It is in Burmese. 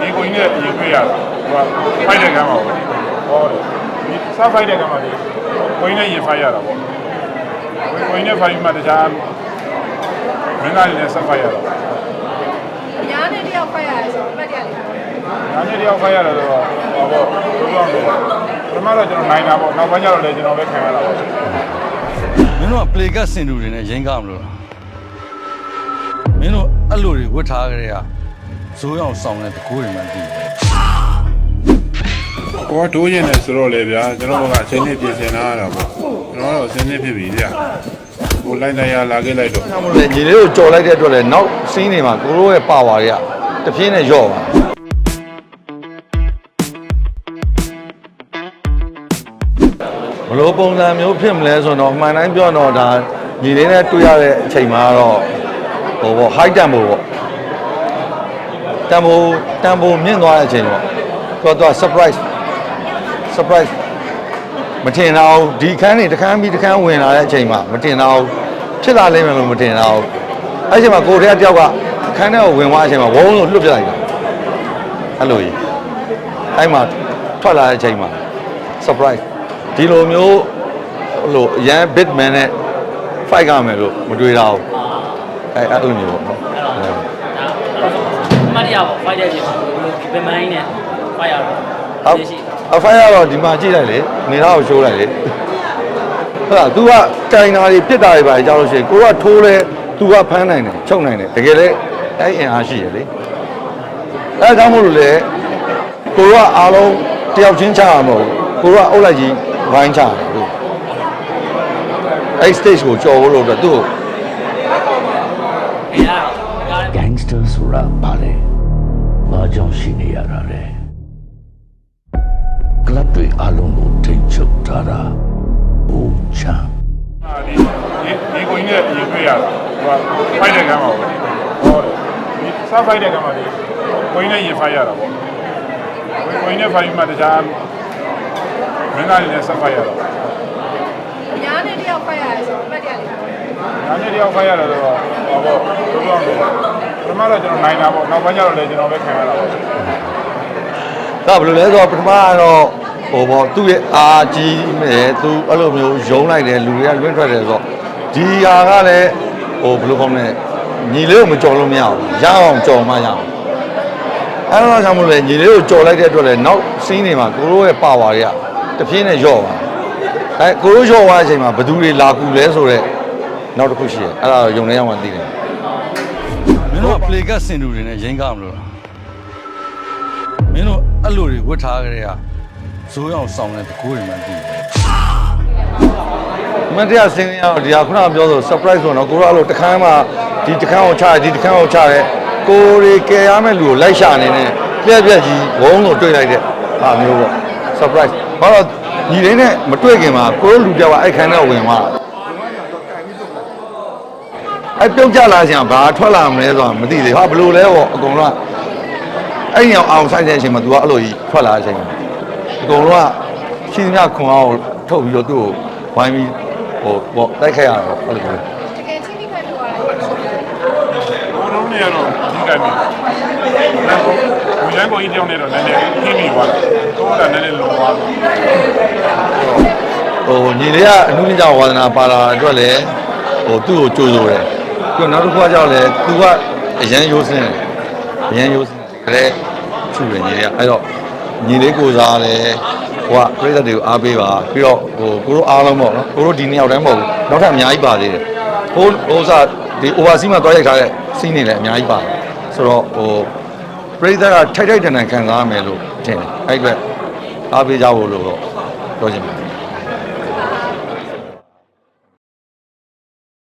ဒီကိုင်းနဲ့ရင်တွေ့ရတာဟိုဖိုက်တဲ့ကမ်းမှာပေါ့ဟောဒီစားဖိုက်တဲ့ကမ်းမှာဒီကိုင်းနဲ့ရင်ဖိုက်ရတာပေါ့ကိုင်းနဲ့ဖိုက်မှတခြားမင်းသားတွေနဲ့ဆက်ဖိုက်ရတာအများနဲ့တယောက်ဖတ်ရတယ်ဆိုတော့အမှတ်တရလေးပါဒါနဲ့တယောက်ဖိုက်ရတာတော့ဟောပေါ့ဘယ်လိုလဲပထမတော့ကျွန်တော်နိုင်တာပေါ့နောက်ပိုင်းကျတော့လည်းကျွန်တော်ပဲခံရတာပေါ့မင်းတို့က play ကစင်တူတွေနဲ့ရင်ကားမလို့လားမင်းတို့အဲ့လိုတွေဝတ်ထားကြတဲ့က ဇိုးအောင်ဆောင်တဲ့တကူတွေမှတည်တယ်ကိုကတိုးရင်လည်းဆိုတော့လေဗျာကျွန်တော်ကအချိန်နဲ့ပြင်ဆင်လာရတာပေါ့ကျွန်တော်တော့အချိန်နဲ့ဖြစ်ပြီဗျာကိုလိုက်လိုက်ရလာခဲ့လိုက်တော့။ဒါမှမဟုတ်လေညီလေးကိုကြော်လိုက်တဲ့အတွက်လေနောက်စင်းနေမှာကိုရိုးရဲ့ပါဝါတွေကတပြင်းနဲ့ယော့ပါဘလို့ပုံစံမျိုးဖြစ်မလဲဆိုတော့အမှန်တိုင်းပြောတော့ဒါညီလေးနဲ့တွေ့ရတဲ့အချိန်မှာတော့ဟိုပေါ့ high tempo ပေါ့ တမ်ပိုတမ်ပိုမြင့်သွားတဲ့အချိန်ပေါ့သူကသူက surprise surprise မထင်တော့ဒီခန်းနေတစ်ခန်းပြီးတစ်ခန်းဝင်လာတဲ့အချိန်မှာမထင်တော့ဖြစ်လာလိမ့်မယ်လို့မထင်တော့အဲ့ဒီအချိန်မှာကိုယ်တည်းကတယောက်ကခန်းထဲကိုဝင်သွားတဲ့အချိန်မှာဝုန်းလို့လွတ်ပြလိုက်တာအဲ့လိုကြီးအဲ့မှာထွက်လာတဲ့အချိန်မှာ surprise ဒီလိုမျိုးဟိုလိုရန် bitman နဲ့ fight ရမယ်လို့မတွေးတော့ဘူးအဲ့အဲ့လိုမျိုးပေါ့နော်အဲ့အမတ်ရပါ ဖိုက်တဲ့ချိန်မှာဘယ်လိုဘယ်မိုင်းနဲ့ဖိုက်ရတော့ဟုတ်ရှိအဖိုင်ကတော့ဒီမှာကြည့်လိုက်လေနေသားကိုရှိုးလိုက်လေဟုတ်လား तू ကတိုင်တာတွေပြစ်တာတွေပါကြောက်လို့ရှိရင်ကိုကထိုးလဲ तू ကဖမ်းနိုင်တယ်ချုပ်နိုင်တယ်တကယ်လေအဲ့အင်အားရှိရလေအဲဒါကြောင့်မို့လို့လေကိုကအားလုံးတယောက်ချင်းချရမှာမဟုတ်ဘူးကိုကအုပ်လိုက်ကြီးဝိုင်းချတယ်သူအဲ့ stage ကိုကြော်ဖို့လို့တော့သူ့ကိုအေးရ ဘာလဲဘာကြောင့်ရှိနေရတာလဲ club တွေအလုံးကိုထိတ်ချုပ်ထားတာအိုးချမ်းဒီဒီဒီကိုင်းနဲ့ရင်တွေ့ရတာဟိုဖိုက်တဲ့ကမ်းမှာပေါ့ဟောဒီစားဖိုက်တဲ့ကမ်းမှာဒီကိုင်းနဲ့ရင်ဖိုက်ရတာပေါ့ကိုင်းနဲ့ဖိုက်မှတခြားမင်းသားတွေနဲ့ဆက်ဖိုက်ရတာအများနဲ့တယောက်ဖတ်ရတယ်ဆိုတော့အမှတ်တရလေးပါဒါနဲ့တယောက်ဖိုက်ရတာတော့ဟောပေါ့ဘယ်လိုလဲ ပထမတော့ကျွန်တော်နိုင်တာပေါ့နောက်ပိုင်းကျတော့လည်းကျွန်တော်ပဲခံရတာပေါ့ဒါဘယ်လိုလဲဆိုတော့ပထမကတော့ဟိုပေါ့သူ့ရဲ့အာကြီးမဲ့သူအဲ့လိုမျိုးယုံလိုက်တယ်လူတွေကလွင့်ထွက်တယ်ဆိုတော့ဒီဟာကလည်းဟိုဘယ်လိုကောင်းလဲညီလေးကိုမကြော်လို့မရဘူးရအောင်ကြော်မှရအောင်အဲ့တော့ကြောင့်မလို့လေညီလေးကိုကြော်လိုက်တဲ့အတွက်လေနောက်စင်းနေမှာကိုရိုးရဲ့ပါဝါတွေကတပြင်းနဲ့ယော့ပါအဲကိုရိုးယော့သွားတဲ့အချိန်မှာဘသူတွေလာကူလဲဆိုတော့နောက်တစ်ခုရှိတယ်အဲ့ဒါတော့ယုံနေအောင်မှသိတယ်မ င်းတို့က play ကစင်တူတွေနဲ့ရင်ကားမလို့လားမင်းတို့အဲ့လိုတွေဝတ်ထားကြတဲ့ကဇိုးအောင်ဆောင်တဲ့တကူတွေမှတည်တယ်။မတရားစင်းရအောင်ဒီဟာခုနကပြောဆို surprise ဆိုတော့ကိုရောအဲ့လိုတခန်းမှာဒီတခန်းကိုချတယ်ဒီတခန်းကိုချတယ်ကိုတွေကယ်ရမယ့်လူကိုလိုက်ရှာနေနဲ့ပြက်ပြက်ကြီးဝုန်းလို့တွေ့လိုက်တဲ့ဟာမျိုးပေါ့ surprise ဘာလို့ညီလေးနဲ့မတွေ့ခင်မှာကိုရောလူပြောက်ကအဲ့ခန်းထဲဝင်သွား အဲ့ပြုတ်ကြလာချင်းဘာထွက်လာမလဲဆိုတာမသိသေးဘူးဟာဘယ်လိုလဲပေါ့အကုန်လုံးကအဲ့ညောင်အောင်ဆိုင်တဲ့အချိန်မှာ तू ကအဲ့လိုကြီးထွက်လာတဲ့အချိန်မှာအကုန်လုံးကရှင်းသမျှခွန်အောင်ထုတ်ပြီးတော့သူ့ကိုဝိုင်းပြီးဟိုပေါ့တိုက်ခိုက်ရတော့အဲ့လိုမျိုးတကယ်ချင်းမိခတ်လို့ရတာရှိတယ်ဘိုးလုံးနဲ့ကတော့ဒီကနေ့နောက်ကိုဝီလန်ကိုကြီးတောင်းနေတော့နည်းနည်းခင်းမိသွားတယ်တော့လည်းနည်းနည်းလောသွားတယ်ဟိုညီလေးကအမှုမြင့်ဝါသနာပါလာအတွက်လည်းဟိုသူ့ကိုကြိုးဆိုတယ် ပြီးတော့နောက်တစ်ခုကကြောက်လဲ तू ကအရန်ရိုးစင်းတယ်အရန်ရိုးစင်းတယ်တဲ့ချူတယ်ညီလေးကအဲ့တော့ညီလေးကိုစားလဲဟိုကပြည်သက်တွေကိုအားပေးပါပြီးတော့ဟိုကိုတို့အားလုံးပေါ့နော်ကိုတို့ဒီနှစ်ယောက်တည်းမဟုတ်ဘူးနောက်ထပ်အများကြီးပါသေးတယ်ဟိုဟိုစားဒီ overseas မှာတွားရိုက်ထားတဲ့စီးနေလည်းအများကြီးပါတယ်ဆိုတော့ဟိုပြည်သက်ကထိုက်ထိုက်တန်တန်ခံစားရမယ်လို့ထင်တယ်အဲ့ဒီအတွက်အားပေးကြဖို့လို့တော့ပြောချင်ပါတယ်